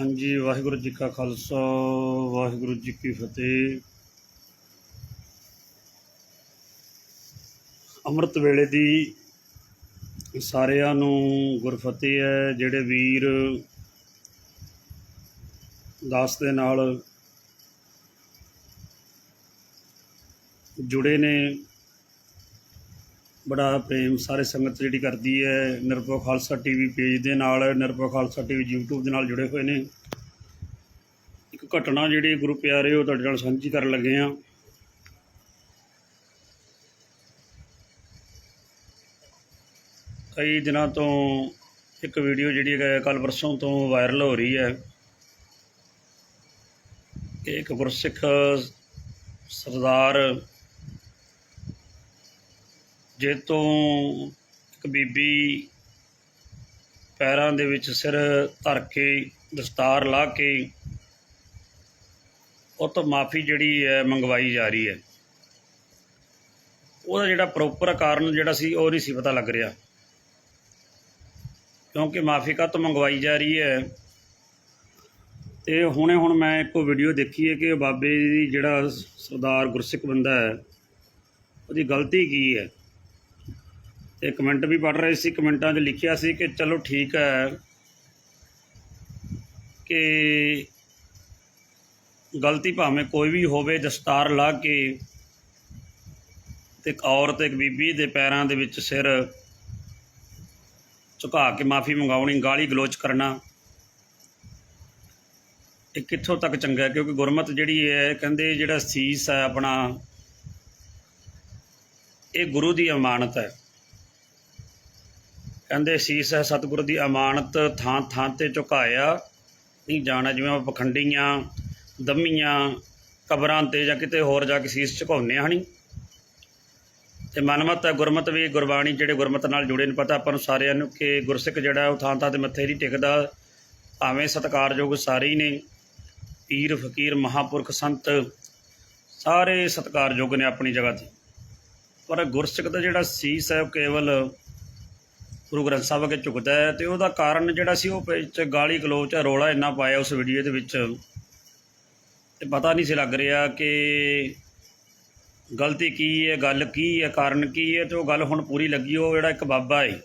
ਹਾਂਜੀ, ਵਾਹਿਗੁਰੂ ਜੀ ਕਾ ਖਾਲਸਾ, ਵਾਹਿਗੁਰੂ ਜੀ ਕੀ ਫਤਿਹ। ਅੰਮ੍ਰਿਤ ਵੇਲੇ ਦੀ ਸਾਰਿਆਂ ਨੂੰ ਗੁਰਫਤਿਹ ਹੈ, ਜਿਹੜੇ ਵੀਰ ਦਾਸ ਦੇ ਨਾਲ ਜੁੜੇ ਨੇ। ਬੜਾ ਪ੍ਰੇਮ ਸਾਰੇ ਸੰਗਤ ਜਿਹੜੀ ਕਰਦੀ ਹੈ, ਨਿਰਭਉ ਖਾਲਸਾ ਟੀਵੀ ਪੇਜ ਦੇ ਨਾਲ, ਨਿਰਭਉ ਖਾਲਸਾ ਟੀਵੀ YouTube ਦੇ ਨਾਲ ਜੁੜੇ ਹੋਏ ਨੇ। ਇੱਕ ਘਟਨਾ ਜਿਹੜੀ ਗੁਰੂ ਪਿਆਰੇ ਉਹ ਤੁਹਾਡੇ ਨਾਲ ਸਾਂਝੀ ਕਰਨ ਲੱਗੇ ਆ ਕਈ ਦਿਨਾਂ ਤੋਂ ਇੱਕ ਵੀਡੀਓ ਜਿਹੜੀ ਹੈ ਕੱਲ ਪਰਸੋਂ ਤੋਂ ਵਾਇਰਲ ਹੋ ਰਹੀ ਹੈ। ਕਿ ਇੱਕ ਗੁਰਸਿੱਖ ਸਰਦਾਰ ਜੇ ਤੋਂ ਇੱਕ ਬੀਬੀ ਪੈਰਾਂ ਦੇ ਵਿੱਚ ਸਿਰ ਧਰ ਕੇ ਦਸਤਾਰ ਲਾ ਕੇ ਉਹ ਤੋਂ ਮਾਫੀ ਜਿਹੜੀ ਹੈ ਮੰਗਵਾਈ ਜਾ ਰਹੀ ਹੈ, ਉਹਦਾ ਜਿਹੜਾ ਪ੍ਰੋਪਰ ਕਾਰਨ ਜਿਹੜਾ ਸੀ ਉਹ ਨਹੀਂ ਸੀ ਪਤਾ ਲੱਗ ਰਿਹਾ। ਕਿਉਂਕਿ ਮਾਫੀ ਕਾ ਤੋਂ ਮੰਗਵਾਈ ਜਾ ਰਹੀ ਹੈ? ਤੇ ਹੁਣੇ ਹੁਣ ਮੈਂ ਇੱਕੋ ਵੀਡੀਓ ਦੇਖੀ ਹੈ ਕਿ ਬਾਬੇ ਦੀ ਜਿਹੜਾ ਸਰਦਾਰ ਗੁਰਸਿੱਖ ਬੰਦਾ ਹੈ, ਉਹਦੀ ਗਲਤੀ ਕੀ ਹੈ? ਤੇ ਕਮੈਂਟ ਵੀ ਪੜ ਰਹੇ ਸੀ, ਕਮੈਂਟਾਂ 'ਚ ਲਿਖਿਆ ਸੀ ਕਿ ਚਲੋ ਠੀਕ ਹੈ ਕਿ ਗਲਤੀ ਭਾਵੇਂ ਕੋਈ ਵੀ ਹੋਵੇ, ਦਸਤਾਰ ਲਾ ਕੇ ਤੇ ਇੱਕ ਔਰਤ ਇੱਕ ਬੀਬੀ ਦੇ ਪੈਰਾਂ ਦੇ ਵਿੱਚ ਸਿਰ ਝੁਕਾ ਕੇ ਮਾਫੀ ਮੰਗਾਉਣੀ, ਗਾਲੀ ਗਲੋਚ ਕਰਨਾ, ਇਹ ਕਿੱਥੋਂ ਤੱਕ ਚੰਗਾ ਕਿਉਂਕਿ ਗੁਰਮਤ ਜਿਹੜੀ ਹੈ ਕਹਿੰਦੇ ਜਿਹੜਾ ਸੀਸ ਹੈ ਆਪਣਾ, ਇਹ ਗੁਰੂ ਦੀ ਅਮਾਨਤ ਹੈ। ਕਹਿੰਦੇ ਸੀਸ ਹੈ ਸਤਿਗੁਰੂ ਦੀ ਅਮਾਨਤ, ਥਾਂ ਥਾਂ ਤੇ ਝੁਕਾਇਆ। ਨਹੀਂ ਜਾਣਾ, ਜਿਵੇਂ ਆਪਾਂ ਪਖੰਡੀਆਂ, ਦਮੀਆਂ, ਕਬਰਾਂ ਤੇ ਜਾਂ ਕਿਤੇ ਹੋਰ ਜਾ ਕੇ ਸੀਸ ਝੁਕਾਉਂਦੇ ਹਣੀ? ਤੇ ਮਨਮਤ ਹੈ, ਗੁਰਮਤ ਵੀ ਗੁਰਬਾਣੀ ਜਿਹੜੇ ਗੁਰਮਤ ਨਾਲ ਜੁੜੇ ਨੇ, ਪਤਾ ਆਪਾਂ ਨੂੰ ਸਾਰਿਆਂ ਨੂੰ ਕਿ ਗੁਰਸਿੱਖ ਜਿਹੜਾ ਉਹ ਥਾਂ ਥਾਂ ਤੇ ਮੱਥੇ ਨਹੀਂ ਟਿਕਦਾ। ਭਾਵੇਂ ਸਤਿਕਾਰਯੋਗ ਸਾਰੇ ਹੀ ਨੇ, ਪੀਰ, ਫਕੀਰ, ਮਹਾਪੁਰਖ, ਸੰਤ, ਸਾਰੇ ਸਤਿਕਾਰਯੋਗ ਨੇ ਆਪਣੀ ਜਗ੍ਹਾ ਤੇ। ਪਰ ਗੁਰਸਿੱਖ ਦਾ ਜਿਹੜਾ ਸੀਸ ਹੈ ਉਹ ਕੇਵਲ ਗੁਰੂ ਗ੍ਰੰਥ ਸਾਹਿਬ ਅੱਗੇ ਝੁਕਦਾ ਹੈ ਤੇ ਉਹਦਾ ਕਾਰਨ ਜਿਹੜਾ ਸੀ ਉਹ ਵਿੱਚ ਗਾਲੀ ਗਲੋਚ ਰੋਲਾ ਇੰਨਾ ਪਾਇਆ ਉਸ ਵੀਡੀਓ ਦੇ ਵਿੱਚ। ਤੇ ਪਤਾ ਨਹੀਂ ਸੀ ਲੱਗ ਰਿਹਾ ਕਿ ਗਲਤੀ ਕੀ ਹੈ, ਗੱਲ ਕੀ ਹੈ, ਕਾਰਨ ਕੀ ਹੈ ਤੇ ਉਹ ਗੱਲ ਹੁਣ ਪੂਰੀ ਲੱਗੀ ਉਹ ਜਿਹੜਾ ਇੱਕ ਬਾਬਾ ਹੈ।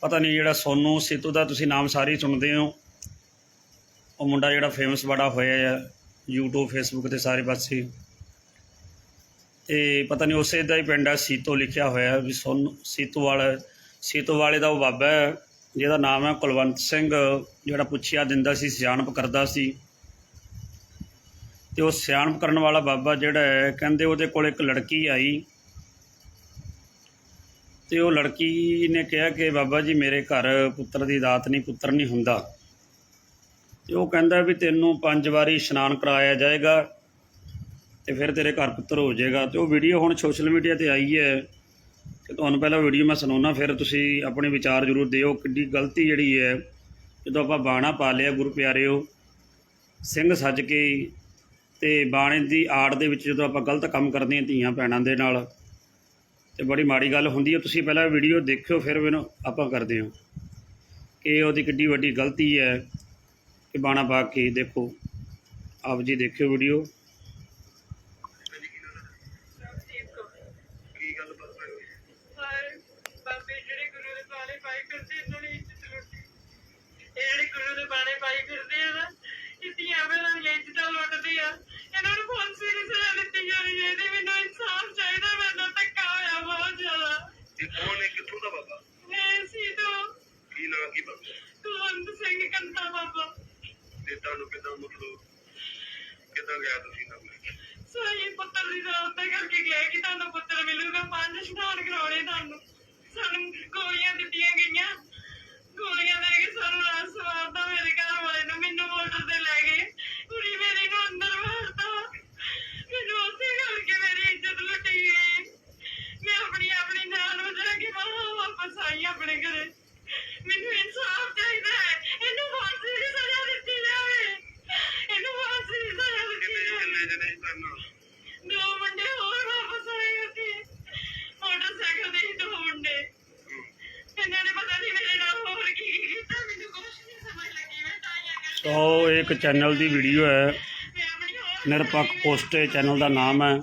ਪਤਾ ਨਹੀਂ ਜਿਹੜਾ ਸੋਨੂ ਸਿੱਤੂ ਦਾ ਤੁਸੀਂ ਨਾਮ ਸਾਰੇ ਸੁਣਦੇ ਹੋ। ਉਹ ਮੁੰਡਾ ਜਿਹੜਾ ਫੇਮਸ ਬੜਾ ਹੋਇਆ ਹੈ, YouTube, Facebook ਤੇ ਸਾਰੇ ਪਾਸੇ। ਤੇ ਪਤਾ ਨਹੀਂ ਉਸੇ ਦਾ ਹੀ ਪਿੰਡ ਹੈ ਸੀਤੋ ਲਿਖਿਆ ਹੋਇਆ ਵੀ ਸੁਣ ਸੀਤੋ ਵਾਲਾ ਸੀਤੋ ਵਾਲੇ ਦਾ ਉਹ ਬਾਬਾ ਹੈ, ਜਿਹਦਾ ਨਾਮ ਹੈ ਕੁਲਵੰਤ ਸਿੰਘ, ਜਿਹੜਾ ਪੁੱਛਿਆ ਦਿੰਦਾ ਸੀ, ਸਿਆਣਪ ਕਰਦਾ ਸੀ। ਤੇ ਉਹ ਸਿਆਣਪ ਕਰਨ ਵਾਲਾ ਬਾਬਾ ਜਿਹੜਾ ਹੈ, ਕਹਿੰਦੇ ਉਹਦੇ ਕੋਲ ਇੱਕ ਲੜਕੀ ਆਈ। ਤੇ ਉਹ ਲੜਕੀ ਨੇ ਕਿਹਾ ਕਿ ਬਾਬਾ ਜੀ, ਮੇਰੇ ਘਰ ਪੁੱਤਰ ਦੀ ਦਾਤ ਨਹੀਂ, ਪੁੱਤਰ ਨਹੀਂ ਹੁੰਦਾ। ਤੇ ਉਹ ਕਹਿੰਦਾ ਵੀ ਤੈਨੂੰ ਪੰਜ ਵਾਰੀ ਇਸ਼ਨਾਨ ਕਰਾਇਆ ਜਾਏਗਾ। ਤੇ ਫਿਰ ਤੇਰੇ ਘਰ ਪੁੱਤਰ ਹੋ ਜਾਏਗਾ ਤੇ ਉਹ ਵੀਡੀਓ ਹੁਣ ਸੋਸ਼ਲ ਮੀਡੀਆ ਤੇ ਆਈ ਹੈ ਕਿ ਤੁਹਾਨੂੰ ਪਹਿਲਾਂ ਵੀਡੀਓ ਮੈਂ ਸੁਣਾਉਣਾ ਫਿਰ ਤੁਸੀਂ ਆਪਣੇ ਵਿਚਾਰ ਜ਼ਰੂਰ ਦਿਓ ਕਿੱਡੀ ਗਲਤੀ ਜਿਹੜੀ ਹੈ। ਜਦੋਂ ਆਪਾਂ ਬਾਣਾ ਪਾ ਲਿਆ ਗੁਰੂ ਪਿਆਰਿਓ, ਸਿੰਘ ਸੱਜ ਕੇ ਤੇ ਬਾਣੇ ਦੀ ਆੜ ਦੇ ਵਿੱਚ ਜਦੋਂ ਆਪਾਂ ਗਲਤ ਕੰਮ ਕਰਦੇ ਹਾਂ ਧੀਆਂ ਭੈਣਾਂ ਦੇ ਨਾਲ, ਤੇ ਬੜੀ ਮਾੜੀ ਗੱਲ ਹੁੰਦੀ ਹੈ। ਤੁਸੀਂ ਪਹਿਲਾਂ ਵੀਡੀਓ ਦੇਖਿਓ, ਫਿਰ ਮੈਨੂੰ ਆਪਾਂ ਕਰਦੇ ਹਾਂ ਕਿ ਉਹਦੀ ਕਿੱਡੀ ਵੱਡੀ ਗਲਤੀ ਹੈ ਕਿ ਬਾਣਾ ਪਾ ਕੇ ਦੇਖੋ। ਆਪ ਜੀ ਦੇਖਿਓ ਵੀਡੀਓ ਸੋ ਇਹ ਇੱਕ ਚੈਨਲ ਦੀ ਵੀਡੀਓ ਹੈ। ਨਿਰਪੱਖ ਪੋਸਟ ਚੈਨਲ ਦਾ ਨਾਮ ਹੈ।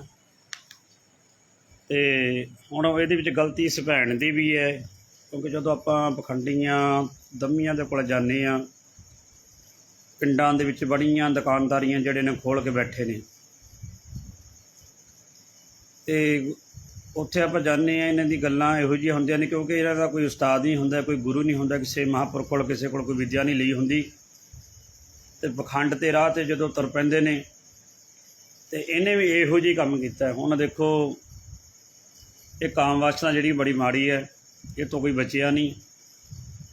ਤੇ ਹੁਣ ਇਹਦੇ ਵਿੱਚ ਗਲਤੀ ਇਸ ਭੈਣ ਦੀ ਵੀ ਹੈ, ਕਿਉਂਕਿ ਜਦੋਂ ਆਪਾਂ ਪਖੰਡੀਆਂ ਦਮੀਆਂ ਦੇ ਕੋਲ ਜਾਂਦੇ ਆ ਪਿੰਡਾਂ ਦੇ ਵਿੱਚ ਬੜੀਆਂ ਦੁਕਾਨਦਾਰੀਆਂ ਜਿਹੜੇ ਨੇ ਖੋਲ ਕੇ ਬੈਠੇ ਨੇ। ਤੇ ਉੱਥੇ ਆਪਾਂ ਜਾਂਦੇ ਆ ਇਹਨਾਂ ਦੀ ਗੱਲਾਂ ਇਹੋ ਜਿਹੀਆਂ ਹੁੰਦੀਆਂ ਨੇ, ਕਿਉਂਕਿ ਇਹਨਾਂ ਦਾ ਕੋਈ ਉਸਤਾਦ ਨਹੀਂ ਹੁੰਦਾ, ਕੋਈ ਗੁਰੂ ਨਹੀਂ ਹੁੰਦਾ, ਕਿਸੇ ਮਹਾਂਪੁਰਖ ਕੋਲ, ਕਿਸੇ ਕੋਲ ਕੋਈ ਵਿੱਦਿਆ ਨਹੀਂ ਲਈ ਹੁੰਦੀ। ਤੇ ਪਖੰਡ ਤੇ ਰਾਹ ਤੇ ਜਦੋਂ ਤੁਰ ਪੈਂਦੇ ਨੇ, ਤੇ ਇਹਨੇ ਵੀ ਇਹੋ ਜਿਹੀ ਕੰਮ ਕੀਤਾ। ਹੁਣ ਦੇਖੋ, ਇਹ ਕਾਮ ਵਾਸਨਾ ਜਿਹੜੀ ਬੜੀ ਮਾੜੀ ਹੈ, ਇਹ ਤੋਂ ਕੋਈ ਬਚਿਆ ਨਹੀਂ।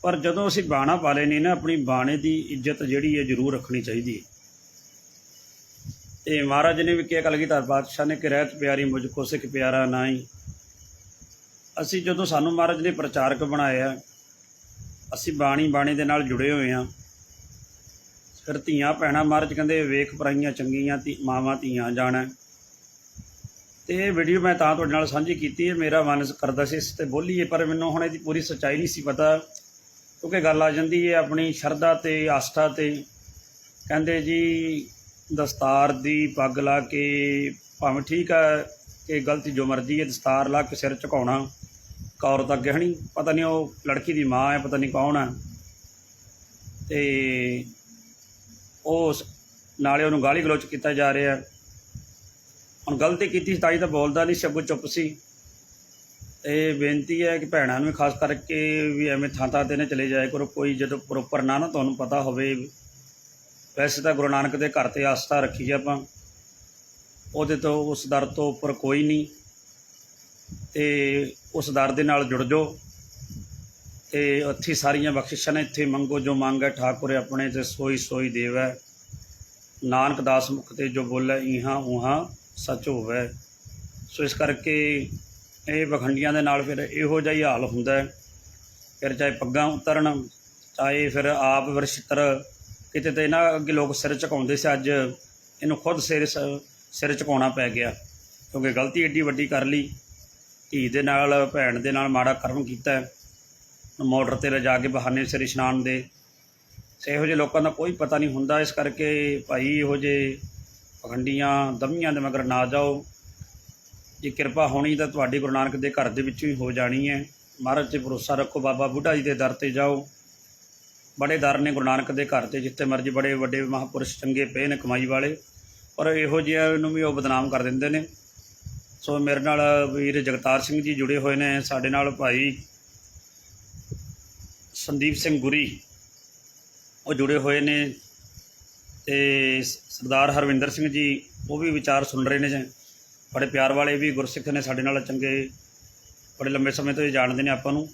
ਪਰ ਜਦੋਂ ਅਸੀਂ ਬਾਣਾ ਪਾ ਲੈਨੇ ਨਾ, ਆਪਣੀ ਬਾਣੇ ਦੀ ਇੱਜ਼ਤ ਜਿਹੜੀ ਹੈ, ਜ਼ਰੂਰ ਰੱਖਣੀ ਚਾਹੀਦੀ ਹੈ। ਤੇ ਮਹਾਰਾਜ ਨੇ ਵੀ ਕਿਹਾ ਕਲਗੀਧਰ ਪਾਤਸ਼ਾਹ ਨੇ ਕਿ ਰਹਿਤ ਪਿਆਰੀ, ਮੁਝ ਕੋ ਸਿੱਖ ਪਿਆਰਾ ਨਾਈ ਅਸੀਂ ਜਦੋਂ ਸਾਨੂੰ ਮਹਾਰਾਜ ਨੇ ਪ੍ਰਚਾਰਕ ਬਣਾਇਆ, ਅਸੀਂ ਬਾਣੀ ਬਾਣੀ ਦੇ ਨਾਲ ਜੁੜੇ ਹੋਏ ਹਾਂ। ਫਿਰ ਧੀਆਂ ਭੈਣਾਂ ਮਹਾਰਾਜ ਕਹਿੰਦੇ ਵੇਖ ਪਰਾਈਆਂ ਚੰਗੀਆਂ ਧੀ ਮਾਵਾਂ ਧੀਆਂ ਜਾਣਾ। ਤੇ ਇਹ ਵੀਡੀਓ ਮੈਂ ਤਾਂ ਤੁਹਾਡੇ ਨਾਲ ਸਾਂਝੀ ਕੀਤੀ ਹੈ, ਮੇਰਾ ਮਨ ਕਰਦਾ ਸੀ ਇਸ ਤੇ ਬੋਲੀਏ, ਪਰ ਮੈਨੂੰ ਹੁਣ ਇਹਦੀ ਪੂਰੀ ਸੱਚਾਈ ਨਹੀਂ ਸੀ ਪਤਾ। ਕਿਉਂਕਿ ਗੱਲ ਆ ਜਾਂਦੀ ਹੈ ਆਪਣੀ ਸ਼ਰਧਾ ਤੇ ਆਸਥਾ ਤੇ। ਕਹਿੰਦੇ ਜੀ, ਦਸਤਾਰ ਦੀ ਪੱਗ ਲਾ ਕੇ ਭਾਵੇਂ ਠੀਕ ਹੈ ਕਿ ਗਲਤੀ ਜੋ ਮਰਜ਼ੀ ਹੈ, ਦਸਤਾਰ ਲਾ ਕੇ ਸਿਰ ਝੁਕਾਉਣਾ। ਕੌਰ ਔਰਤ ਅੱਗੇ ਹਣੀ ਪਤਾ ਨਹੀਂ ਉਹ ਲੜਕੀ ਦੀ ਮਾਂ ਹੈ, ਪਤਾ ਨਹੀਂ ਕੌਣ ਹੈ ਤੇ ਉਹ ਉਸ- ਨਾਲੇ ਉਹਨੂੰ ਗਾਲੀ ਗਲੋਚ ਕੀਤਾ ਜਾ ਰਿਹਾ। ਹੁਣ ਗਲਤੀ ਕੀਤੀ ਸੀ ਤਾਂ ਹੀ ਤਾਂ ਬੋਲਦਾ ਨਹੀਂ ਸਭ ਚੁੱਪ ਸੀ। ਇਹ ਬੇਨਤੀ ਹੈ ਕਿ ਭੈਣਾਂ ਨੂੰ ਵੀ ਖਾਸ ਕਰਕੇ ਵੀ ਐਵੇਂ ਥਾਂ ਥਾਂ ਤੇ ਨਾ ਚਲੇ ਜਾਇਆ ਕਰੋ। ਕੋਈ ਜਦੋਂ ਪ੍ਰੋਪਰ ਨਾ ਨਾ ਤੁਹਾਨੂੰ ਪਤਾ ਹੋਵੇ। ਵੈਸੇ ਤਾਂ ਗੁਰੂ ਨਾਨਕ ਦੇ ਘਰ ਤੇ ਆਸਥਾ ਰੱਖੀ ਆਪਾਂ। ਉਹਦੇ ਤੋਂ, ਉਸ ਦਰ ਤੋਂ ਉੱਪਰ ਕੋਈ ਨਹੀਂ ਤੇ ਉਸ ਦਰ ਦੇ ਨਾਲ ਜੁੜ ਜਾਓ। ਤੇ ਉੱਥੇ ਸਾਰੀਆਂ ਬਖਸ਼ਿਸ਼ਾਂ ਨੇ। ਇੱਥੇ ਮੰਗੋ ਜੋ ਮੰਗੈ ਠਾਕੁਰ ਆਪਣੇ ਤੇ ਸੋਈ ਸੋਈ ਦੇਵੈ ਨਾਨਕ ਦਾਸ ਮੁਖ ਤੇ ਜੋ ਬੋਲੇ ਇਹਾਂ ਉਹਾਂ ਸੱਚ ਹੋਵੇ। ਸੋ ਇਸ ਕਰਕੇ ਇਹ ਵਖੰਡੀਆਂ ਦੇ ਨਾਲ ਫਿਰ ਇਹੋ ਜਿਹਾ ਹੀ ਹਾਲ ਹੁੰਦਾ ਹੈ। ਫਿਰ ਚਾਹੇ ਪੱਗਾਂ ਉਤਰਨ, ਚਾਹੇ ਫਿਰ ਆਪ ਵਰਸ਼ਿਤਰ। ਕਿਤੇ ਤੇ ਇਹਨਾਂ ਅੱਗੇ ਲੋਕ ਸਿਰ ਝੁਕਾਉਂਦੇ ਸੀ, ਅੱਜ ਇਹਨੂੰ ਖੁਦ ਸਿਰ ਸਿਰ ਝੁਕਾਉਣਾ ਪੈ ਗਿਆ। ਕਿਉਂਕਿ ਗਲਤੀ ਏਡੀ ਵੱਡੀ ਕਰ ਲਈ। ਧੀ ਦੇ ਨਾਲ, ਭੈਣ ਦੇ ਨਾਲ ਮਾੜਾ ਕਰਮ ਕੀਤਾ ਮੋਟਰ ਤੇ ਲਿਜਾ ਕੇ ਬਹਾਨੇ ਸਿਰ ਇਸ਼ਨਾਨ ਦੇ। ਸੇ ਇਹੋ ਜਿਹੇ ਲੋਕਾਂ ਦਾ ਕੋਈ ਪਤਾ ਨਹੀਂ ਹੁੰਦਾ। ਇਸ ਕਰਕੇ ਭਾਈ ਇਹੋ ਜਿਹੇ ਪਖੰਡੀਆਂ, ਦਮੀਆਂ ਦੇ ਮਗਰ ਨਾ ਜਾਓ। ਜੇ ਕਿਰਪਾ ਹੋਣੀ ਤਾਂ ਤੁਹਾਡੀ ਗੁਰੂ ਨਾਨਕ ਦੇ ਘਰ ਦੇ ਵਿੱਚੋਂ ਹੀ ਹੋ ਜਾਣੀ ਹੈ। ਮਹਾਰਾਜ ਤੇ ਭਰੋਸਾ ਰੱਖੋ। ਬਾਬਾ ਬੁੱਢਾ ਜੀ ਦੇ ਦਰ ਤੇ ਜਾਓ। ਬੜੇ ਦਰ ਨੇ ਗੁਰੂ ਨਾਨਕ ਦੇ ਘਰ ਤੇ, ਜਿੱਥੇ ਮਰਜ਼ੀ ਬੜੇ ਵੱਡੇ ਮਹਾਪੁਰਸ਼ ਚੰਗੇ ਪਏ ਨੇ ਕਮਾਈ ਵਾਲੇ। ਪਰ ਇਹੋ ਜਿਹਿਆਂ ਨੂੰ ਵੀ ਉਹ ਬਦਨਾਮ ਕਰ ਦਿੰਦੇ ਨੇ। ਸੋ ਮੇਰੇ ਨਾਲ ਵੀਰ ਜਗਤਾਰ ਸਿੰਘ ਜੀ ਜੁੜੇ ਹੋਏ ਨੇ। ਸਾਡੇ ਨਾਲ ਭਾਈ ਸੰਦੀਪ ਸਿੰਘ ਗੁਰੀ, ਉਹ ਜੁੜੇ ਹੋਏ ਨੇ ਤੇ ਸਰਦਾਰ ਹਰਵਿੰਦਰ ਸਿੰਘ ਜੀ, ਉਹ ਵੀ ਵਿਚਾਰ ਸੁਣ ਰਹੇ ਨੇ ਬੜੇ ਪਿਆਰ ਵਾਲੇ ਵੀ ਗੁਰਸਿੱਖ ਨੇ ਸਾਡੇ ਨਾਲ, ਚੰਗੇ, ਬੜੇ ਲੰਬੇ ਸਮੇਂ ਤੋਂ ਇਹ ਜਾਣਦੇ ਨੇ ਆਪਾਂ ਨੂੰ।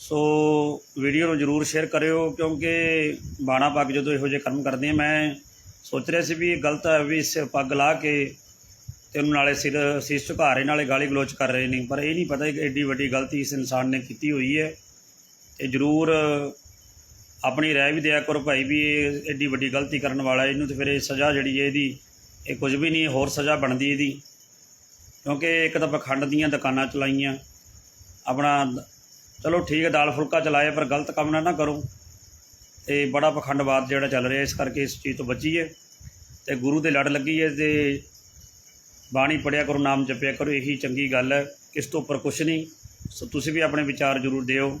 ਸੋ ਵੀਡੀਓ ਨੂੰ ਜਰੂਰ ਸ਼ੇਅਰ ਕਰਿਓ, ਕਿਉਂਕਿ ਬਾਣਾ ਪੱਗ ਜਦੋਂ ਇਹੋ ਜਿਹੇ ਕਰਮ ਕਰਦੇ ਆ, ਮੈਂ ਸੋਚ ਰਿਹਾ ਸੀ ਵੀ ਇਹ ਗਲਤ ਹੈ ਵੀ ਇਸ ਪੱਗ ਲਾ ਕੇ ਤੇ ਉਹਨੂੰ ਨਾਲੇ ਸਿਰ, ਸੀਸ ਝੁਕਾ ਰਹੇ, ਨਾਲੇ ਗਾਲੀ ਗਲੋਚ ਕਰ ਰਹੇ ਨੇ। ਪਰ ਇਹ ਨਹੀਂ ਪਤਾ ਕਿ ਐਡੀ ਵੱਡੀ ਗਲਤੀ ਇਸ ਇਨਸਾਨ ਨੇ ਕੀਤੀ ਹੋਈ ਹੈ। ਇਹ ਜਰੂਰ ਆਪਣੀ ਰਾਏ ਵੀ ਦਿਆ ਕਰੋ ਭਾਈ ਵੀ ਇਹ ਐਡੀ ਵੱਡੀ ਗਲਤੀ ਕਰਨ ਵਾਲਾ, ਇਹਨੂੰ ਤੇ ਫਿਰ ਇਹ ਸਜ਼ਾ ਜਿਹੜੀ ਹੈ ਇਹਦੀ, ਇਹ ਕੁਝ ਵੀ ਨਹੀਂ, ਹੋਰ ਸਜ਼ਾ ਬਣਦੀ ਇਹਦੀ। ਕਿਉਂਕਿ ਇੱਕ ਤਾਂ ਪਖੰਡ ਦੀਆਂ ਦੁਕਾਨਾਂ ਚਲਾਈਆਂ, ਆਪਣਾ ਚਲੋ ਠੀਕ ਹੈ, ਦਾਲ ਫੁਲਕਾ ਚਲਾਇਆ, ਪਰ ਗਲਤ ਕੰਮ ਨਾ ਨਾ ਕਰੋ। ਤੇ ਬੜਾ ਪਖੰਡਵਾਦ ਜਿਹੜਾ ਚੱਲ ਰਿਹਾ, ਇਸ ਕਰਕੇ ਇਸ ਚੀਜ਼ ਤੋਂ ਬਚੀਏ ਤੇ ਗੁਰੂ ਦੇ ਲੜ ਲੱਗੀ ਹੈ, ਤੇ ਬਾਣੀ ਪੜਿਆ ਕਰੋ, ਨਾਮ ਜਪਿਆ ਕਰੋ, ਇਹੀ ਚੰਗੀ ਗੱਲ ਹੈ। ਇਸ ਤੋਂ ਉੱਪਰ ਕੁਝ ਨਹੀਂ। ਸੋ ਤੁਸੀਂ ਵੀ ਆਪਣੇ ਵਿਚਾਰ ਜ਼ਰੂਰ ਦਿਓ।